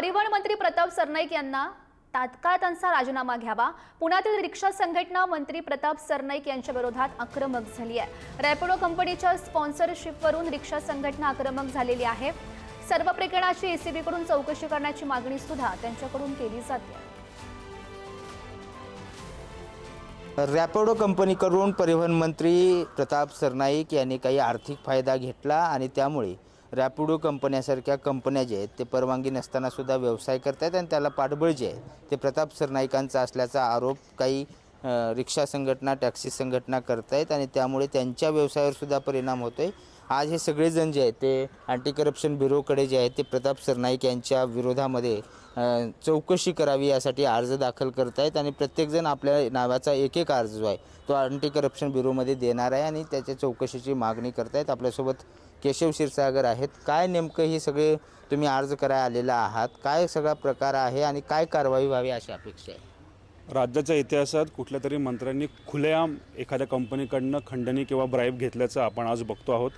परिवहन मंत्री प्रताप सरनाईक यांना तात्काळ त्यांचा राजीनामा घ्यावा. पुण्यातील रिक्षा संघटना मंत्री प्रताप सरनाईक यांच्या विरोधात आक्रमक झाली आहे. रॅपिडो कंपनीच्या स्पॉन्सरशिपवरून रिक्षा संघटना आक्रमक झालेली आहे. सर्व प्रकरणाची एसीबीकडून चौकशी करण्याची मागणी सुद्धा त्यांच्याकडून केली जाते. रॅपिडो कंपनीकडून परिवहन मंत्री प्रताप सरनाईक यांनी काही आर्थिक फायदा घेतला आणि त्यामुळे रॅपिडो कंपन्यासारख्या कंपन्या ज्या आहेत ते परवानगी नसताना सुद्धा व्यवसाय करत आहेत आणि त्याला पाठबळ जे आहे ते प्रताप सरनाईकांचा असल्याचा आरोप काही रिक्षा संघटना टॅक्सी संघटना करत आहेत आणि त्यामुळे त्यांच्या व्यवसायावर सुद्धा परिणाम होतो आहे आज हे सगळेजण जे आहेत ते अँटी करप्शन ब्युरोकडे जे आहेत ते प्रताप सरनाईक यांच्या विरोधामध्ये चौकशी करावी यासाठी अर्ज दाखल करत आहेत आणि प्रत्येकजण आपल्या नावाचा एक एक अर्ज जो आहे तो अँटी करप्शन ब्युरोमध्ये देणार आहे आणि त्याच्या चौकशीची मागणी करत आहेत आपल्यासोबत केशव क्षीरसागर आहेत. काय नेमकं हे सगळे तुम्ही अर्ज करायला आलेला आहात? काय सगळा प्रकार आहे आणि काय कारवाई व्हावी अशी अपेक्षा आहे? राज्याच्या इतिहासात कुठल्या तरी मंत्र्यांनी खुलेआम एखाद्या कंपनीकडनं खंडणी किंवा ब्राईब घेतल्याचं आपण आज बघतो आहोत.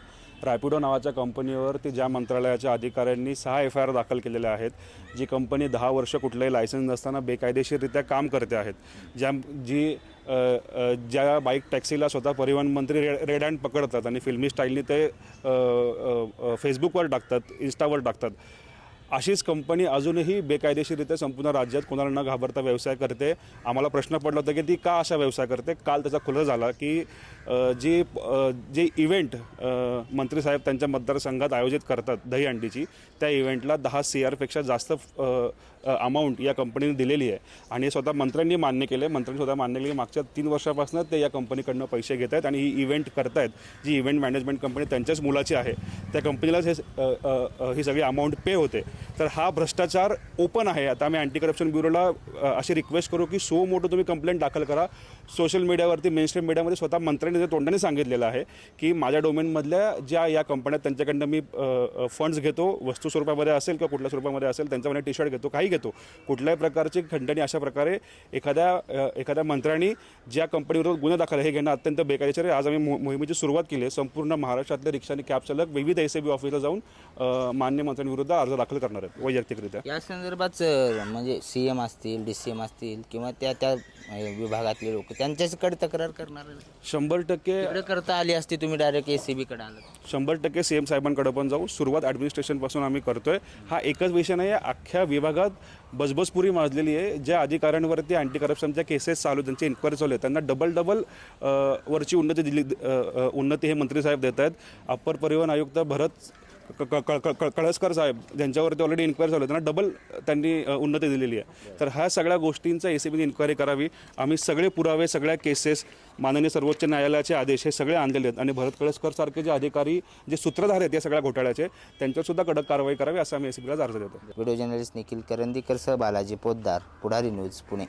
रॅपिडो नावाच्या कंपनीवर ती ज्या मंत्रालयाच्या अधिकाऱ्यांनी सहा एफ आय आर दाखल केलेल्या आहेत जी कंपनी दहा वर्ष कुठलंही लायसन्स नसताना बेकायदेशीररित्या काम करते आहेत. ज्या जी ज्या बाईक टॅक्सीला स्वतः परिवहन मंत्री रे रेड हँड पकडतात आणि फिल्मी स्टाईलनी ते फेसबुकवर टाकतात इन्स्टावर टाकतात अशीच कंपनी अजूनही बेकायदेशीररित्या संपूर्ण राज्यात कोणाला न घाबरता व्यवसाय करते. आम्हाला प्रश्न पडला होता की ती का असा व्यवसाय करते? काल त्याचा खुलासा झाला की जी जे इव्हेंट मंत्री साहेब त्यांच्या मतदारसंघात आयोजित करतात दहीहंडीची त्या इव्हेंटला दहा सी आरपेक्षा जास्त अमाऊंट या कंपनीने दिलेली आहे. आणि स्वतः मंत्र्यांनी मान्य केले मंत्र्यांनी स्वतः मान्य केले मागच्या तीन वर्षापासून ते या कंपनीकडनं पैसे घेत आहेत आणि ही इव्हेंट करतायत. जी इव्हेंट मॅनेजमेंट कंपनी त्यांच्याच मुलाची आहे. त्या कंपनीलाच हे ही सगळी अमाऊंट पे होते. तर हा भ्रष्टाचार ओपन आहे. आता आम्ही अँटी करप्शन ब्युरोला अशी रिक्वेस्ट करू की सो मोठं तुम्ही कंप्लेंट दाखल करा. सोशल मीडियावरती मेनस्ट्रीम मीडियामध्ये स्वतः मंत्र्यांनी ते तोंडाने सांगितलेलं आहे की माझ्या डोमेनमधल्या ज्या या कंपन्या त्यांच्याकडनं मी फंड्स घेतो. वस्तू स्वरूपामध्ये असेल किंवा कुठल्या स्वरूपामध्ये असेल त्यांच्यामध्ये टी शर्ट घेतो काही घेतो. कुठल्याही प्रकारची खंडणी अशा प्रकारे एखाद्या एखाद्या मंत्र्यांनी ज्या कंपनीविरोधात गुन्हे दाखल हे घेणं अत्यंत बेकायदेशीर आहे. आज आम्ही मोहिमेची सुरुवात केली आहे. संपूर्ण महाराष्ट्रातले रिक्षा आणि कॅब चालक विविध एस ए बी ऑफिसला जाऊन मान्य मंत्र्यांविरुद्ध अर्ज दाखल करणार आहेत वैयक्तिकरित्या? या संदर्भात अ, म्हणजे सी एम असतील डी सी एम असतील किंवा त्या त्या अ, विभागातले लोक त्यांच्याकडे तक्रार करणार शंभर टक्के तिकडे करता आली असती तुम्ही डायरेक्ट ए सी बीकडे आलात. शंभर टक्के सी एम साहेबांकडे पण जाऊ. सुरुवात ॲडमिनिस्ट्रेशनपासून आम्ही करतोय. हा एकच विषय नाही आहे अख्ख्या विभागात बजबजपुरी माजलेली आहे. ज्या अधिकाऱ्यांवरती अँटी करप्शनच्या केसेस चालू त्यांची इन्क्वायरी चालू आहे त्यांना डबल डबल अ, वरची उन्नती दिली अ, अ, उन्नती हे मंत्री साहेब देत आहेत अप्पर परिवहन आयुक्त भरत क- क- क- क- कळसकर साहेब ज्यांच्यावरती ऑलरेडी इन्क्वायरी चालू आहे त्यांना डबल त्यांनी उन्नती दिलेली आहे. तर ह्या सगळ्या गोष्टींचा ए सी बीने इन्क्वायरी करावी. आम्ही सगळे पुरावे सगळ्या केसेस माननीय सर्वोच्च न्यायालयाचे आदेश हे सगळे आणलेले आहेत. आणि भरत कळसकर सारखे जे अधिकारी जे सूत्रधार आहेत या सगळ्या घोटाळ्याचे त्यांच्यावरसुद्धा कडक कारवाई करावी असं आम्ही ए सी बीला अर्ज देतो व्हिडिओ जर्नलिस्ट निखिल करंदीकर सह बालाजी पोद्दार पुढारी न्यूज पुणे.